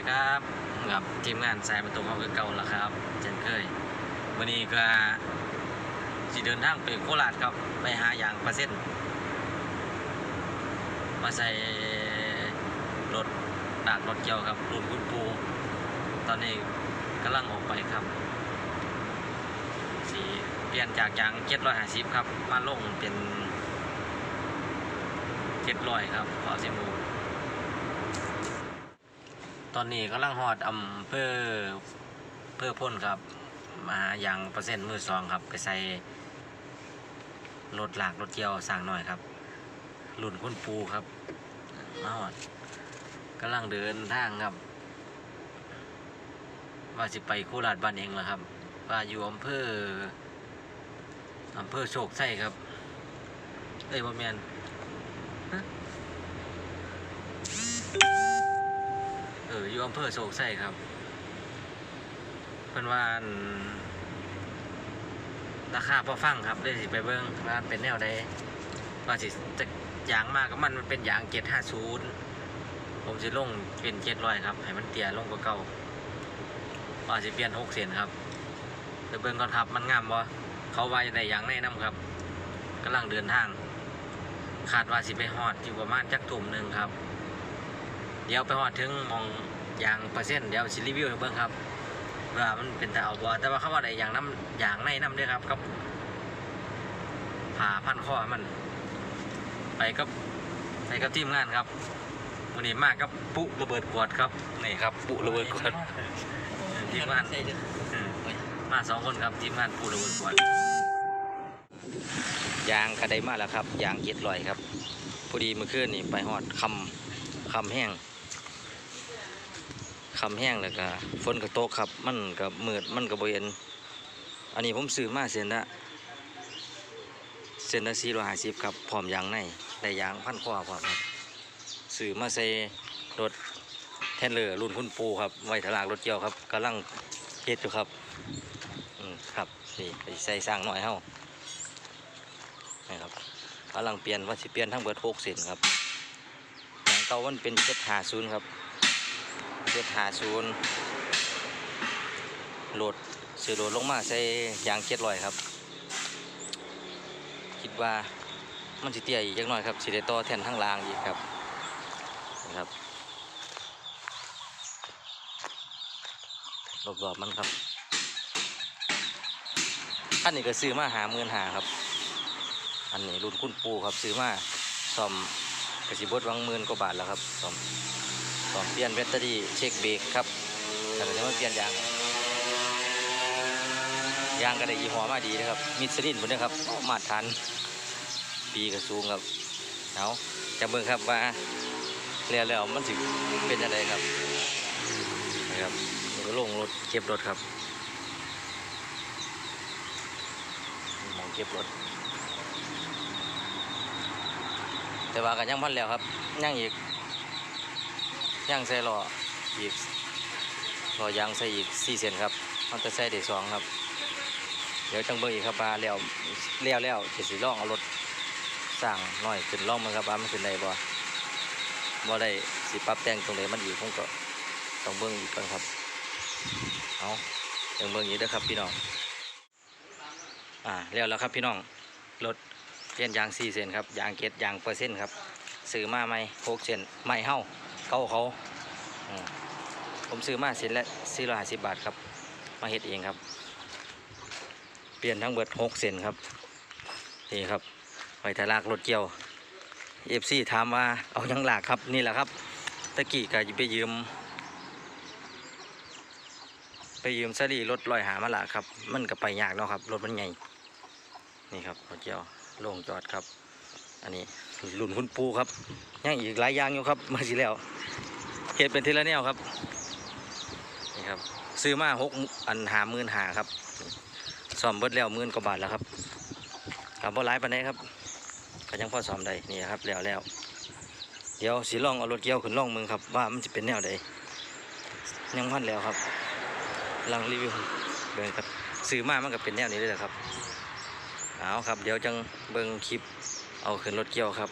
ดีครับกับทีมงานสายประตูเขาคือเก่าแล้วครับ เช่นเคยวันนี้ก็สิเดินทางไปโคราชครับ ไปหาอย่างปลาเส้นมาใส่รถดากรถเกี่ยวครับรุ่นคุณปูตอนนี้กำลังออกไปครับสีเปลี่ยนจากยางเจ็ดร้อยห้าสิบครับ มาลงเป็นเจ็ดร้อยครับขอสิมู ตอนนี้กำลังหอดอำเภอเพื่อพ่นครับ มาอย่างเปอร์เซ็นต์มือสองครับ ไปใส่รถหลากรถเกี่ยวสั่งหน่อยครับรุ่นคุณปูครับมาหอดกำลังเดินทางครับ ว่าสิไปโคราชบ้านเองแล้วครับ ว่าอยู่อำเภออำเภอโชคชัยครับ เอ้ยบ่แมนฮะเอยู่อำเภอโชคชัยครับเพิ่นว่าอั่นราคาพอฟังครับได้สิไปเบิ่งว่าเป็นแนวใดว่าสิจะยางมากกับมันมันเป็นยาง750ผมสิลงเป็น700ครับ ให้มันเตี้ยลงกว่าเก่าว่าสิเปลี่ยน6เส้นครับไปเบิ่งก่อนครับมันงามบ่เขาว่าจะได้ยางในนํครับกำลังเดินทางคาดว่าสิไปฮอดอยู่ประมาณจักทุ่มหนึงครับ เดี๋ยวไปฮอดถึงมอง ยางเปอร์เซ็นต์เดี๋ยวสิรีวิวให้เบิ่งครับว่ามันเป็นแต่เอาบ่แต่ว่าเขาว่าได้ยางน้ำยางในน้ำเด้วยครับกับผ่าพันข้อมัน ไปกับไปกับทีมงานครับวันนี้มากับปุระเบิดขวดครับนี่ครับ ปุระเบิดขวดทีมงานอืมมาสองคนครับทีมงานปุระเบิดขวดยางกระไดมาแล้วครับยางเจ็ดลอยครับพอดีเมื่อคืนนี่ไปฮอดคำคำแห้ง คำแห้งแล้วก็ฝนก็ตกครับ มันก็มืดมันก็บ่เห็นอันนี้ผมซื้อมาเส้นละเส้นละสี่ร้อยห้าสิบครับพร้อมยางในได้ยางพันคอพร้อมครับซื้อมาใส่รถแทนเลอร์รุ่นคุณปูครับไว้ถลากรถเกี่ยวครับกำลังเฮ็ดอยู่ครับอืมครับนี่ไปใส่สร้างหน่อยเฮ้านี่ครับกำลังเปลี่ยนว่าสิเปลี่ยนทั้งเบิดหกเส้นครับยางเก่ามันเป็นเจ็ดห้าศูนย์ครับ จ็ดหาศูนย์โหลดซื้อโหลดลงมาใส่ยางเจ็ดลอยครับ คิดว่ามันสิเตี้ยอีกจักหน่อยครับสิได้ต่อแทนทั้งรางอีกครับนะครับรอบๆมันครับอันนี้ก็ซื้อมาหาหมื่นหาครับ อันนี้รุ่นคุณปูครับซื้อมาซ่อมกระสิบดวังหมื่นกว่าบาทแล้วครับซ่อม ก่อนเปลี่ยนแบตเตอรี่เช็คเบรกครับแต่ก็จะมาเปลี่ยนยางยางก็ได้ยี่ห้อมาดีนะครับมิสลินผมนะครับมาตรฐานปีกระสูงครับเอาจะเบิ่งครับว่าเรียแล้วมันสิเป็นอะไรครับนะครับก็ลงรถเก็บรถครับมองเก็บรถ แต่ว่ากันยังพันแล้วครับยังอีก ย่างใส่หล่ออีกหล่อยางใส่อีกสี่เซนครับมันจะใส่ได้สองครับ เดี๋ยวจังเบิ่งอีกครับว่าแล้วแล้วแล้วจะสิล่องเอารถสร้างหน่อยขึ้นล่องมันครับว่ามันขึ้นได้บ่บ่ได้สิปรับแต่งตรงไหนมันอีกผมก็ต้องเบิ่งอีกก่อนครับเอาจังเบิ่งอีกเด้ครับพี่น้องอ่าแล้วแล้วครับพี่น้องรถเปลี่ยนยางสี่เซนครับยางเกตยางเปอร์เซ็นต์ครับซื้อมาไหมหกเซนไม่เฮ้า เขาเขาผมซื้อมาเสร็จแล้วสี่ร้อยห้าสิบบาทครับ มาเฮ็ดเองครับ เปลี่ยนทั้งเบิดหกเซนครับ นี่ครับไว้ทะลากรถเกี่ยวเอฟซีถามว่าเอายังหลากครับนี่แหละครับ ตะกี้ก็จะไปยืม ไปยืมซารีรถลอยหามาละครับ มันก็ไปยากเนาะครับ รถมันใหญ่ นี่ครับรถเกี่ยวลงจอดครับ อันนี้รุ่นคุณปูครับยังอีกหลายอย่างอยู่ครับมาสิแล้วเฮ็ดเป็นทีละแนวครับนี่ครับ ซื้อมาหกอันหามื่นหาครับซ่อมเบิดแล้วมื่นกว่าบาทแล้วครับกับบ่หลายปานใดครับก็ยังพอซ่อมได้นี่ครับแล้วแล้วเดี๋ยวสิลองเอารถเกี่ยวขึ้นลองมึงครับ ว่ามันจะเป็นแนวใดยังพันแล้วครับลังรีวิวเบิ่งครับซื้อมามันก็เป็นแนวนี้เลยแหละครับเอาครับ เดี๋ยวจังเบิ่งคลิป เอาขึ้นรถเกี่ยวครับ